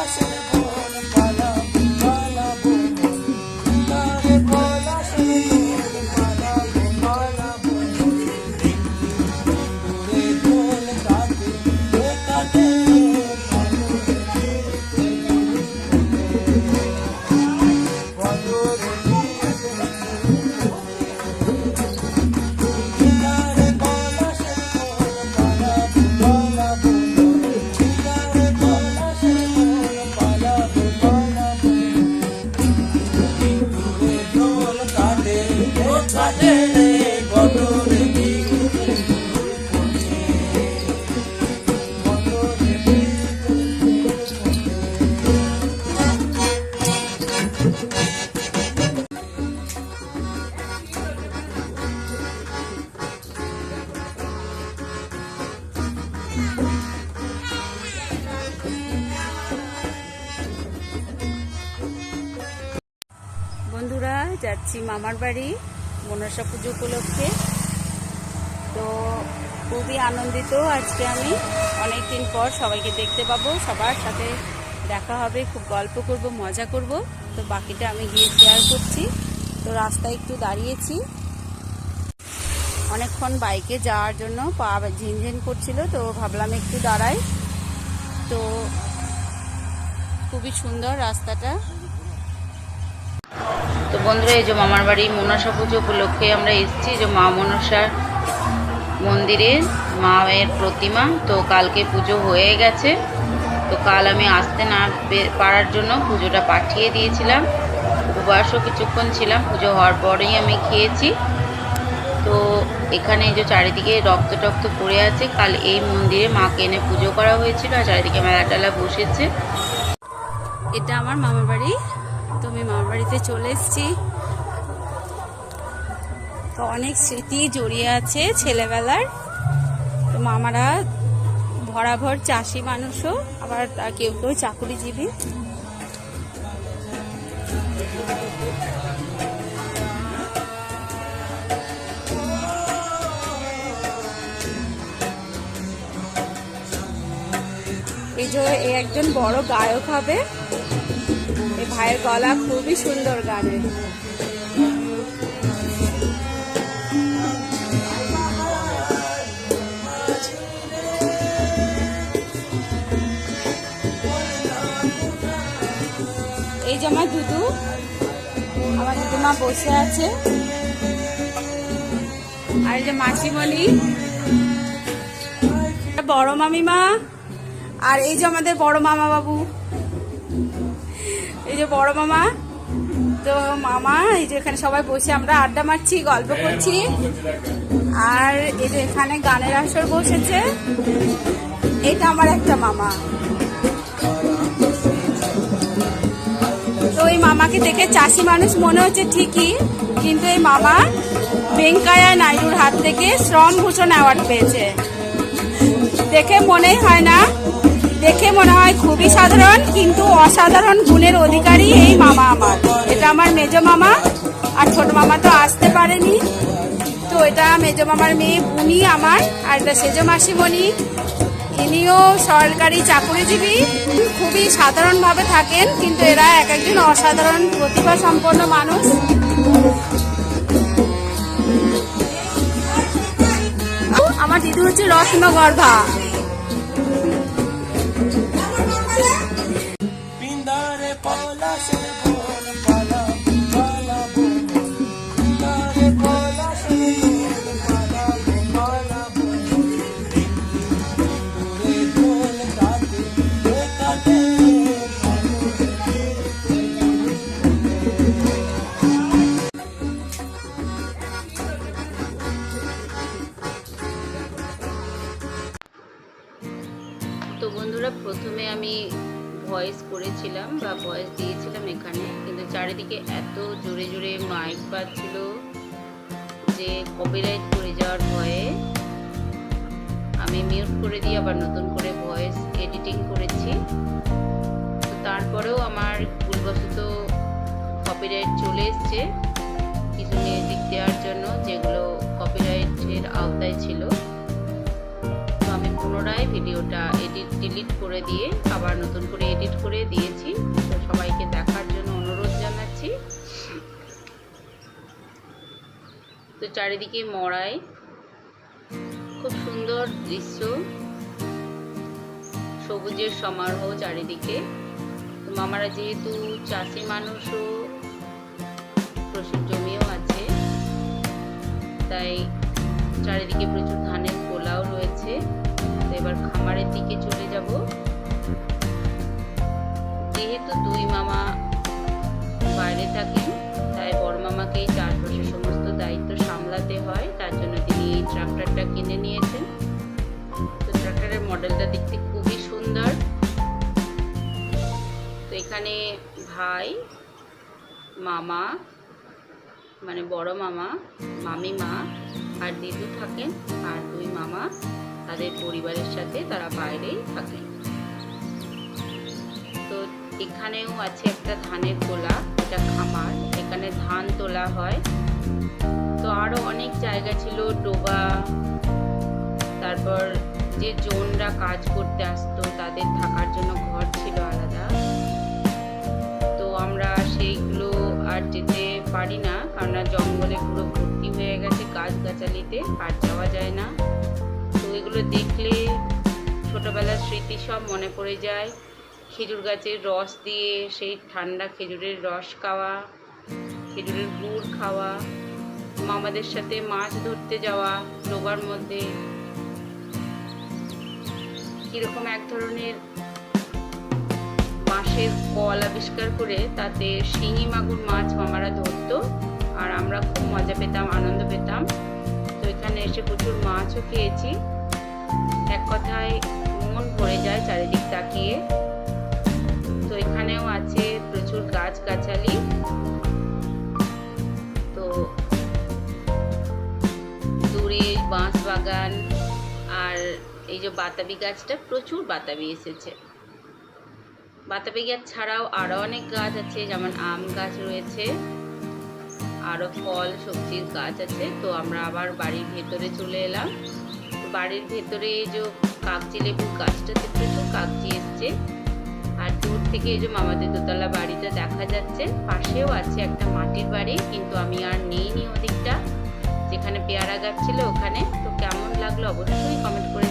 graça. বন্ধুরা, যাচ্ছি মামার বাড়ি, মনসা পুজো উপলক্ষে। তো খুবই আনন্দিত আজকে আমি। অনেক দিন পর সবাইকে দেখতে পাবো, সবার সাথে দেখা হবে, খুব গল্প করব, মজা করব। তো বাকিটা আমি গিয়ে শেয়ার করছি। তো রাস্তায় একটু দাঁড়িয়েছি। অনেকক্ষণ বাইকে যাওয়ার জন্য পা ঝিনঝিন করছিল, তো ভাবলাম একটু দাঁড়াই। তো খুবই সুন্দর রাস্তাটা। তো বন্ধুরা, এই যে মামার বাড়ি মনসা পুজো উপলক্ষে আমরা এসেছি, যে মা মনসার মন্দিরে মায়ের প্রতিমা। তো কালকে পুজো হয়ে গেছে। তো কাল আমি আসতে না পারার জন্য পুজোটা পাঠিয়ে দিয়েছিলাম। উপবাসও কিছুক্ষণ ছিলাম, পুজো হওয়ার পরেই আমি খেয়েছি। এখানে যে চারিদিকে রক্ত টক্ত পড়ে আছে, কাল এই মন্দিরে মাকে এনে পুজো করা হয়েছিল আর চারিদিকে মেলা টেলা বসেছে। এটা আমার মামার বাড়ি। তো আমি মামার বাড়িতে চলে এসেছি। তো অনেক স্মৃতি জড়িয়ে আছে ছেলেবেলার। তো মামারা ভরাভর চাষি মানুষও, আবার কেউ কেউ চাকুরিজীবী। যে এ একজন বড় গায়ক হবে। এই ভাইয়ের গলা খুবই সুন্দর গানের এই যে আমার দুদু, আমার দুদুমা বসে আছে। আর এই যে মাসিমণি, বড় মামিমা আর এই যে আমাদের বড় মামা বাবু। এই যে বড় মামা তো মামা এই যে এখানে সবাই বসে আমরা আড্ডা মারছি গল্প করছি। আর এই যে এখানে গানের আসর বসেছে। এটা আমার একটা মামা। তো এই মামাকে দেখে চাষি মানুষ মনে হচ্ছে ঠিকই কিন্তু এই মামা ভেঙ্কায়া নাইডুর হাত থেকে শ্রম ভূষণ অ্যাওয়ার্ড পেয়েছে। দেখে মনেই হয় না। দেখে মনে হয় খুবই সাধারণ, কিন্তু অসাধারণ গুণের অধিকারী এই মামা আমার। এটা আমার মেজ মামা, আর ছোট মামা তো আসতে পারেনি। তো এটা মেজ মামার মেয়ে বুনি আমার, আর এটা সেজ মাসিমণি। ইনিও সরকারি চাকরিজীবী, খুবই সাধারণভাবে থাকেন, কিন্তু এরা এক একজন অসাধারণ প্রতিভা সম্পন্ন মানুষ। হচ্ছে রত্নগর্ভা। আমি ভয়েস করেছিলাম বা ভয়েস দিয়েছিলাম এখানে, কিন্তু চারিদিকে এত জোরে জোরে মাইক বাজছিল যে কপিরাইট করে যাওয়ার ভয়ে আমি মিউট করে দিয়ে আবার নতুন করে ভয়েস এডিটিং করেছি। তো তারপরেও আমার ভুলবশত কপিরাইট চলে এসছে কিছু মিউজিক দেওয়ার জন্য যেগুলো কপিরাইটের আওতায় ছিল। পুনরায় ভিডিওটা এডিট ডিলিট করে দিয়ে আবার নতুন করে এডিট করে দিয়েছি। তো সবাইকে দেখার জন্য অনুরোধ জানাচ্ছি। তো চারিদিকে মড়াই। খুব সুন্দর দৃশ্য। সবুজের সমারোহ চারিদিকে। মামারা যেহেতু চাষি মানুষও, প্রচুর জমিও আছে। তাই চারিদিকে প্রচুর ধানের গোলাও রয়েছে। এবার খামারের দিকে চলে যাব। যেহেতু দুই মামা বাইরে থাকেন, তাই বড় মামাকেই চাষবাসের সমস্ত দায়িত্ব সামলাতে হয়। তার জন্য তিনি এই ট্রাক্টরটা কিনে নিয়েছেন। তো ট্রাক্টরের মডেলটা দেখতে খুবই সুন্দর। তো এখানে ভাই, মামা মানে বড় মামা, মামিমা আর দিদু থাকেন আর দুই মামা। তাদের পরিবারের সাথে তারা বাইরেই থাকে। তো এখানেও আছে একটা ধানের গোলা এটা খামার। এখানে ধান তোলা হয়। তো আরও অনেক জায়গা ছিল, ডোবা, তারপর যে জোনরা কাজ করতে আসতো, তাদের থাকার জন্য ঘর ছিল আলাদা। তো আমরা সেইগুলো আর যেতে পারি না কারণ জঙ্গলে পুরো ভর্তি হয়ে গেছে গাছগাছালিতে, আর যাওয়া যায় না। এগুলো দেখলে ছোটবেলার স্মৃতি সব মনে পড়ে যায়। খেজুর গাছের রস দিয়ে সেই ঠান্ডা খেজুরের রস খাওয়া, খেজুরের গুড় খাওয়া, মামাদের সাথে মাছ ধরতে যাওয়া ডোবার মধ্যে। কীরকম এক ধরনের বাঁশের কল আবিষ্কার করে তাতে শিঙি মাগুর মাছ মামারা ধরতো আর আমরা খুব মজা পেতাম, আনন্দ পেতাম। তো এখানে এসে প্রচুর মাছও খেয়েছি। এক কথায় মন ভরে যায় চারিদিক তাকিয়ে। তো এখানেও আছে প্রচুর গাছগাছালি। তো দূরে বাঁশ বাগান আর এই যে বাতাবি গাছটা, প্রচুর বাতাবি এসেছে। বাতাবি গাছ ছাড়াও আরও অনেক গাছ আছে, যেমন আম গাছ রয়েছে আরও ফল, সবজির গাছ আছে। তো আমরা আবার বাড়ির ভেতরে চলে এলাম। বাড়ির ভেতরে এই যে কাগজি লেবু গাছটাতে প্রচুর কাগজি এসছে। আর দূর থেকে এই যে মামাদের দোতলা বাড়িটা দেখা যাচ্ছে, পাশেও আছে একটা মাটির বাড়ি, কিন্তু আমি আর নেইনি ওদিকটা। যেখানে পেয়ারা গাছ ছিল ওখানে। তো কেমন লাগল অবশ্যই কমেন্ট করে।